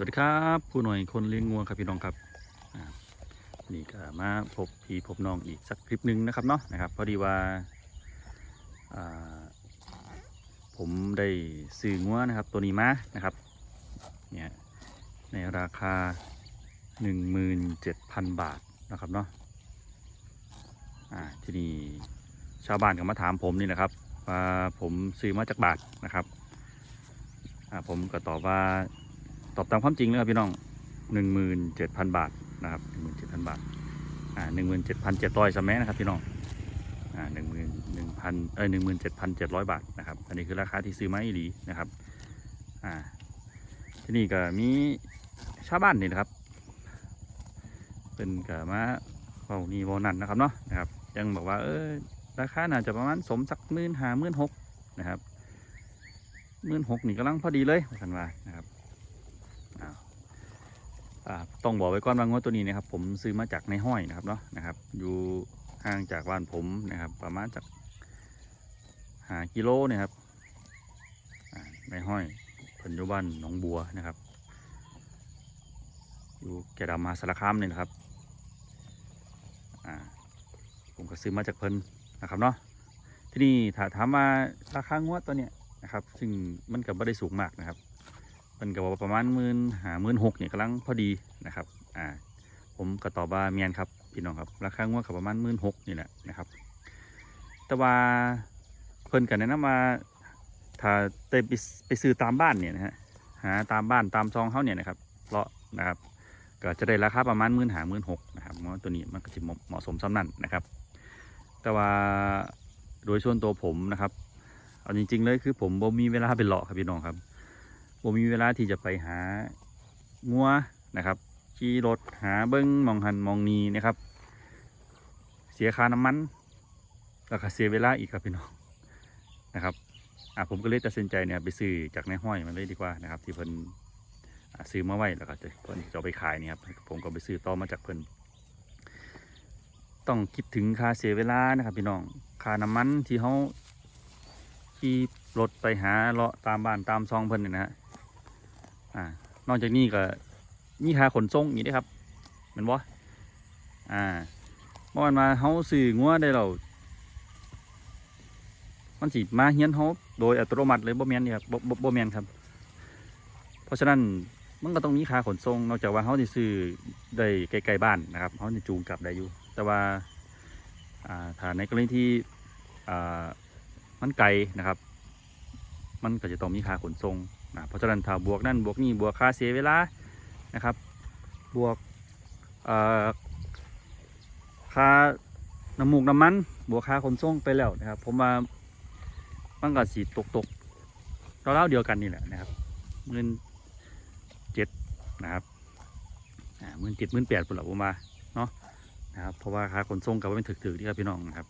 สวัสดีครับผู้หน่วยคนเลี้ยงงัวครับพี่น้องครับนี่ก็มาพบพี่พบน้องอีกสักคลิปหนึ่งนะครับเนาะนะครับพอดีว่าาผมได้ซื้องัวนะครับตัวนี้มานะครับเนี่ยในราคา 17,000 บาทนะครับเนาะอ่าที่นี้ชาวบ้านก็มาถามผมนี่นะครับว่าผมซื้อมาจากบาทนะครับอ่าผมก็ตอบว่า ตอบตามความจริงเลยครับพี่น้องหนึ่งหมื่นเจ็ดพันบาทนะครับหนึ่งหมื่นเจ็ดพันบาทอ่าหนึ่งหมื่นเจ็ดพันเจ็ดร้อยสมัยนะครับพี่น้องอ่าหนึ่งหมื่นหนึ่งพันเอ้ยหนึ่งหมื่นเจ็ดพันเจ็ดร้อยบาทนะครับอันนี้คือราคาที่ซื้อมาอีหลีนะครับอ่าที่นี่ก็มีชาวบ้านนี่นะครับเป็นกับมาเบานี่เบานั่นนะครับเนาะนะครับยังบอกว่าเออราคาน่าจะประมาณสมสักหมื่นห้าหมื่นหกนะครับหมื่นหกนี่กำลังพอดีเลยว่ากันว่านะครับ ต้องบอกไว้ก่อนว่างวดตัวนี้นะครับ ผมซื้อมาจากในห้อยนะครับเนาะนะครับ อยู่ห่างจากบ้านผมนะครับ ประมาณจากหากิโลเนี่ยครับในห้อยเพิ่นอยู่บ้านหนองบัวนะครับ อยู่แกดำมาสารคามนี่ยนะครับผมก็ซื้อมาจากเพิ่นนะครับเนาะที่นี่ถ้าถามว่าราคางวดตัวเนี้ยนะครับ ซึ่งมันก็ไม่ได้สูงมากนะครับ มันก็บอกประมาณหมื่นหาหมื่นหกเนี่ยกำลังพอดีนะครับอ่าผมก็ตอบว่าเมียนครับพี่น้องครับราคางวดกับประมาณหมื่นหกนี่แหละนะครับ แต่ว่าเพิ่นกันแนะนำว่าถ้าได้ไปไปซื้อตามบ้านเนี่ยนะฮะหาตามบ้านตามซองเขาเนี่ยนะครับเลาะนะครับ ก็จะได้ราคาประมาณหมื่นหาหมื่นหกนะครับเพราะตัวนี้มันก็จะเหมาะสมซ้ำนั่นนะครับ แต่ว่าโดยส่วนตัวผมนะครับเอาจริง ๆ เลยคือผมบ่มีเวลาไปเลาะครับพี่น้องครับ ผมมีเวลาที่จะไปหางัวนะครับขี่รถหาเบิ้งมองหันมองนีนะครับ เสียค่าน้ำมันแล้วก็เสียเวลาอีกครับพี่น้องนะครับอะผมก็เลยตัดสินใจเนี่ยไปซื้อจากในห้อยมันเลยดีกว่านะครับ ที่เพิ่นซื้อมาไว้แล้วก็จะเพิ่นจะไปขายนี่ครับผมก็ไปซื้อต่อมาจากเพิ่นต้องคิดถึงค่าเสียเวลานะครับ พี่น้องค่าน้ำมันที่เขาขี่รถไปหาเลาะตามบ้านตามซองเพิ่นเนี่ยนะฮะ อ่านอกจากนี้ก็มีค่าขนส่งอีกเด้ครับแมันบ่อ่าเมื่อวานมาเฮาซื้องัวได้เรามันสิมาเฮียนเฮาโดยอัตโนมัติเลยบ่แมนนี่ครับบ่บ่บ่แมนครับ เพราะฉะนั้นมันก็ต้องมีค่าขนส่งนอกจากว่าเฮาสิซื้อได้ไกลๆบ้านนะครับเฮาสิจูงกลับได้อยู่ แต่ว่าถ้าในกรณีที่มันไกลนะครับ มันก็จะต้องมีค่าขนส่ง เพราะฉะนั้นถ้าบวกนั่นบวกนี่บวกค่าเสียเวลานะครับ บวกค่าน้ำมูกน้ำมัน บวกค่าขนส่งไปแล้วนะครับ ผมว่ามันก็สีตกตกๆเราเล่าเดียวกันนี่แหละนะครับหมื่นเจ็ดนะครับอ่าหมื่นเจ็ดหมื่นแปดปุ่นละผมว่าเนาะนะครับเพราะว่าค่าขนส่งกับว่าเป็นถึกๆที่ครับพี่น้องนะครับ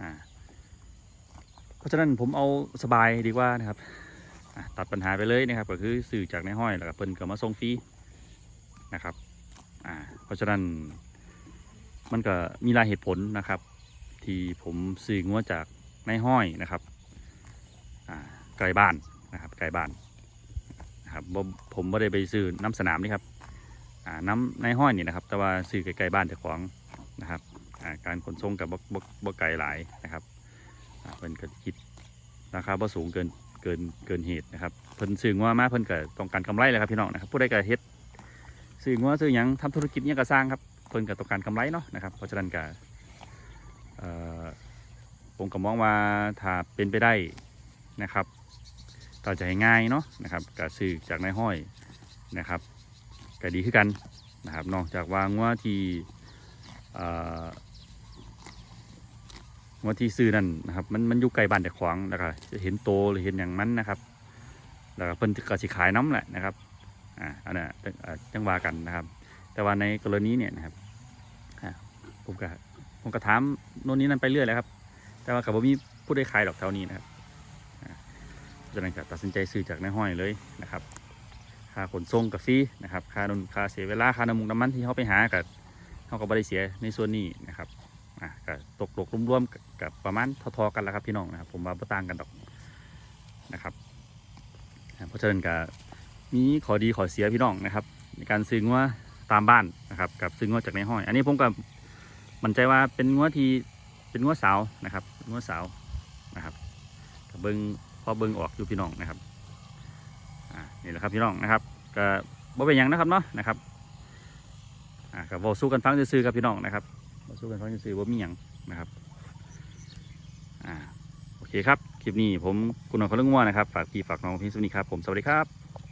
อ่าเพราะฉะนั้นผมเอาสบายดีกว่านะครับ ตัดปัญหาไปเลยนะครับ ก็คือสื่อจากในห้อยแล้วก็เพิ่นก็มาส่งฟรีนะครับอ่าเพราะฉะนั้นมันก็มีหลายเหตุผลนะครับ ที่ผมซื้องัวจากในห้อยนะครับอ่าไกลบ้านนะครับไกลบ้านนะครับผมไม่ได้ไปซื้อน้ำสนามนี่ครับอ่าน้ำในห้อยนี่นะครับ แต่ว่าซื้อไกลๆบ้านเจ้าของนะครับอ่าการขนส่งกับบ่บ่บ่ไกลหลายนะครับอ่าเพิ่นก็คิดราคาบ่สูงเกิน เกินเกินเหตุนะครับเพิ่นซื้องัวมาเพิ่นก็ต้องการกำไรแหละครับพี่น้องนะครับผู้ใดก็เฮ็ดซื้องัวซื้อหยังทำธุรกิจหยังก็สร้างครับเพิ่นก็ต้องการกำไรเนาะนะครับเพราะฉะนั้นก็ผมก็มองว่าถ้าเป็นไปได้นะครับต่อจะให้ง่ายเนาะนะครับก็ซื้อจากนายห้อยนะครับก็ดีขึ้นกันนะครับนอกจากว่างัวที่ ว่าที่ซื้อนั่นนะครับ มันมันอยู่ไกลบ้านแต่ขวางแล้วก็จะเห็นโตหรือเห็นอย่างมันนะครับ แล้วก็เพิ่นก็สิขายน้ำแหละนะครับอ่าอันนั้นจังวากันนะครับ แต่ว่าในกรณีเนี่ยนะครับผมก็ผมก็ถามโน่นนี้นั่นไปเรื่อยเลยครับ แต่ว่ากับผมมีผู้ได้ขายดอกเท่านี้นะครับอ่าเพราะนั้นก็ตัดสินใจซื้อจากในห้อยเลยนะครับค่าขนส่งกับฟรีนะครับค่านุนค่าเสียเวลาค่าน้ำมันน้ำมันที่เขาไปหากับเขาก็บริเสียในส่วนนี้นะครับ อะก็ตกตกรวมๆกับประมาณทอๆกันแล้วครับพี่น้องนะครับผมว่าบ่ต่างกันดอกนะครับอะเพราะฉะนั้นก็มีขอดีขอเสียพี่น้องนะครับ ในการซื้องัวตามบ้านนะครับกับซื้องัวจากในห้อย อันนี้ผมก็มั่นใจว่าเป็นงัวที่เป็นงัวสาวนะครับงัวสาวนะครับเบิ้งพอเบิ้งออกอยู่พี่น้องนะครับอ่านี่แหละครับพี่น้องนะครับก็บ่เป็นยังนะครับเนาะนะครับอ่าก็เว้าสู้กันฟังซื่อๆครับพี่น้องนะครับาสู้กันฟังซื้อว่ามีอย่างนะครับอ่าโอเคครับ คลิปนี้ผมคุณหน่อยคนเรื่องง่วนะครับ ฝากพี่ฝากน้องพี่สุนีครับ ผมสวัสดีครับ